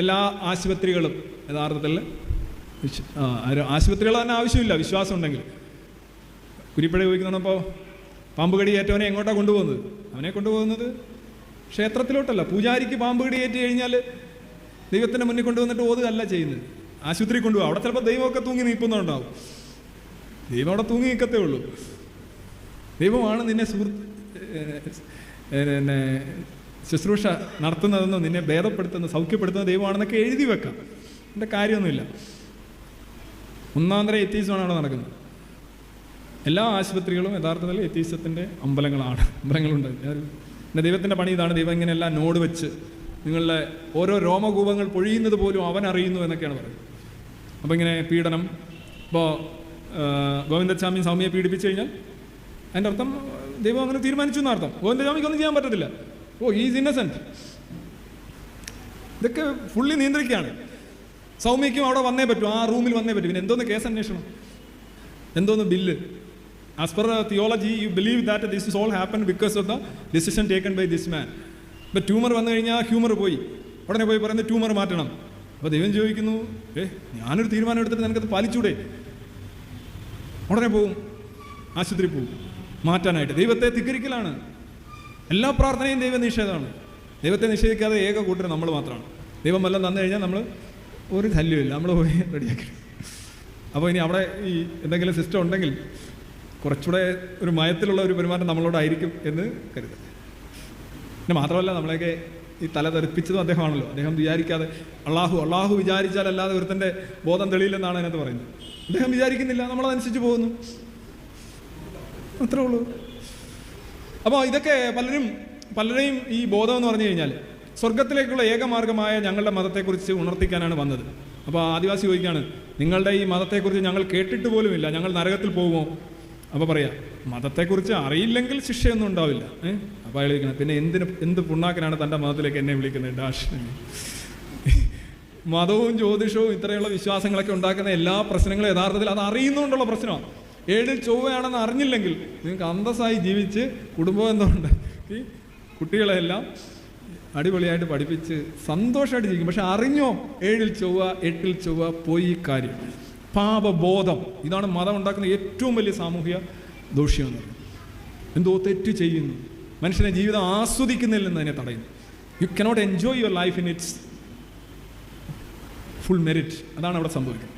എല്ലാ ആശുപത്രികളും യഥാർത്ഥത്തിൽ ആശുപത്രികൾ തന്നെ ആവശ്യമില്ല വിശ്വാസം ഉണ്ടെങ്കിൽ കുരിപ്പഴ ചോദിക്കുന്നപ്പോൾ പാമ്പ് കടി ഏറ്റവനെ എങ്ങോട്ടാണ് കൊണ്ടുപോകുന്നത്? അവനെ കൊണ്ടുപോകുന്നത് ക്ഷേത്രത്തിലോട്ടല്ല. പൂജാരിക്ക് പാമ്പ് കടി ഏറ്റു കഴിഞ്ഞാൽ ദൈവത്തിന്റെ മുന്നിൽ കൊണ്ടുവന്നിട്ട് ഓതുകയല്ല ചെയ്യുന്നത്. ആശുപത്രി കൊണ്ടുപോകും. അവിടെ ചിലപ്പോൾ ദൈവമൊക്കെ തൂങ്ങി നിൽക്കുന്നുണ്ടാവും ദൈവം അവിടെ തൂങ്ങി നിൽക്കത്തേ ഉള്ളൂ. ദൈവമാണ് നിന്നെ സുഹൃത്ത് പിന്നെ ശുശ്രൂഷ നടത്തുന്നതെന്നോ നിന്നെ ഭേദപ്പെടുത്തുന്ന സൗഖ്യപ്പെടുത്തുന്ന ദൈവമാണെന്നൊക്കെ എഴുതി വെക്കാം. എന്റെ കാര്യമൊന്നുമില്ല. ഒന്നാന്തര എത്തീസമാണ് അവിടെ നടക്കുന്നത്. എല്ലാ ആശുപത്രികളും യഥാർത്ഥത്തിൽ എത്തീസത്തിന്റെ അമ്പലങ്ങളാണ്. അമ്പലങ്ങളുണ്ട്. എന്റെ ദൈവത്തിന്റെ പണി ഇതാണ്. ദൈവം ഇങ്ങനെ എല്ലാം നോട് വെച്ച് നിങ്ങളുടെ ഓരോ രോമകൂപങ്ങൾ പൊഴിയുന്നത് പോലും അവൻ അറിയുന്നു എന്നൊക്കെയാണ് പറയുന്നത്. അപ്പോൾ ഇങ്ങനെ പീഡനം. ഇപ്പോൾ ഗോവിന്ദസ്വാമി സൗമ്യയെ പീഡിപ്പിച്ചു കഴിഞ്ഞാൽ അതിന്റെ അർത്ഥം ദൈവം അങ്ങനെ തീരുമാനിച്ചു എന്നർത്ഥം. ഗോവിന്ദസ്വാമിക്ക് ഒന്നും ചെയ്യാൻ പറ്റത്തില്ല. ഓ ഈസ് ഇന്നസെന്റ് ഇതൊക്കെ ഫുള്ളി നിയന്ത്രിക്കുകയാണ്. സൗമ്യയ്ക്കും അവിടെ വന്നേ പറ്റും ആ റൂമിൽ വന്നേ പറ്റും. പിന്നെ എന്തോന്ന് കേസ് അന്വേഷണം? എന്തോന്ന് bill? As per theology you believe that this is all happen because of the decision taken by this man ഇപ്പം ട്യൂമർ വന്നു കഴിഞ്ഞാൽ ഹ്യൂമർ പോയി. ഉടനെ പോയി പറയുന്നത് ട്യൂമർ മാറ്റണം. അപ്പോൾ ദൈവം ചോദിക്കുന്നു ഏ ഞാനൊരു തീരുമാനം എടുത്തിട്ട് നിനക്കത് പാലിച്ചൂടെ? ഉടനെ പോവും ആശുപത്രി പോവും. മാറ്റാനായിട്ട്. ദൈവത്തെ ധിക്കരിക്കലാണ്. എല്ലാ പ്രാർത്ഥനയും ദൈവ നിഷേധമാണ്. ദൈവത്തെ നിഷേധിക്കാതെ ഏക കൂട്ടർ നമ്മൾ മാത്രമാണ്. ദൈവം വല്ലതും തന്നു കഴിഞ്ഞാൽ നമ്മൾ ഒരു ശല്യമില്ല നമ്മൾ പോയി റെഡിയാക്കി. അപ്പോൾ ഇനി അവിടെ ഈ എന്തെങ്കിലും സിസ്റ്റം ഉണ്ടെങ്കിൽ കുറച്ചുകൂടെ ഒരു മയത്തിലുള്ള ഒരു പെരുമാറ്റം നമ്മളോടായിരിക്കും എന്ന് കരുതുക. പിന്നെ മാത്രമല്ല നമ്മളെയൊക്കെ ഈ തല തെറിപ്പിച്ചതും അദ്ദേഹമാണല്ലോ. അദ്ദേഹം വിചാരിക്കാതെ അള്ളാഹു അള്ളാഹു വിചാരിച്ചാലല്ലാതെ ഒരുത്തന്റെ ബോധം തെളിയില്ലെന്നാണ് അതിനകത്ത് പറയുന്നത്. അദ്ദേഹം വിചാരിക്കുന്നില്ല. നമ്മളതനുസരിച്ച് പോകുന്നു. അത്രേ ഉള്ളൂ. അപ്പോൾ ഇതൊക്കെ പലരും പലരെയും ഈ ബോധം എന്ന് പറഞ്ഞു കഴിഞ്ഞാൽ സ്വർഗത്തിലേക്കുള്ള ഏകമാർഗമായ ഞങ്ങളുടെ മതത്തെക്കുറിച്ച് ഉണർത്തിക്കാനാണ് വന്നത്. അപ്പോൾ ആദിവാസി ചോദിക്കുകയാണ് നിങ്ങളുടെ ഈ മതത്തെക്കുറിച്ച് ഞങ്ങൾ കേട്ടിട്ട് പോലുമില്ല. ഞങ്ങൾ നരകത്തിൽ പോകുമോ? അപ്പോൾ പറയാം മതത്തെക്കുറിച്ച് അറിയില്ലെങ്കിൽ ശിക്ഷയൊന്നും ഉണ്ടാവില്ല. ഏഹ് അപ്പോൾ അയാൾ പിന്നെ എന്തിന് എന്ത് പുണ്ണാക്കനാണ് തന്റെ മതത്തിലേക്ക് എന്നെ വിളിക്കുന്നത്? ഡാഷ്. മതവും ജ്യോതിഷവും ഇത്രയുള്ള വിശ്വാസങ്ങളൊക്കെ ഉണ്ടാക്കുന്ന എല്ലാ പ്രശ്നങ്ങളും യഥാർത്ഥത്തിൽ അത് അറിയുന്നതുകൊണ്ടുള്ള പ്രശ്നമാണ്. ഏഴിൽ ചൊവ്വയാണെന്ന് അറിഞ്ഞില്ലെങ്കിൽ നിങ്ങൾക്ക് അന്തസ്സായി ജീവിച്ച് കുടുംബം എന്തുകൊണ്ട് ഈ കുട്ടികളെല്ലാം അടിപൊളിയായിട്ട് പഠിപ്പിച്ച് സന്തോഷമായിട്ട് ജീവിക്കും. പക്ഷെ അറിഞ്ഞോ? ഏഴിൽ ചൊവ്വ എട്ടിൽ ചൊവ്വ പോയി കാര്യം. പാപബോധം. ഇതാണ് മതം ഉണ്ടാക്കുന്ന ഏറ്റവും വലിയ സാമൂഹിക ദോഷ്യം. എന്തോ തെറ്റ് ചെയ്യുന്നു. മനുഷ്യനെ ജീവിതം ആസ്വദിക്കുന്നില്ല നിന്ന് തടയുന്നു. You cannot enjoy your life in its full merit അതാണ് അവിടെ സംഭവിക്കുന്നത്.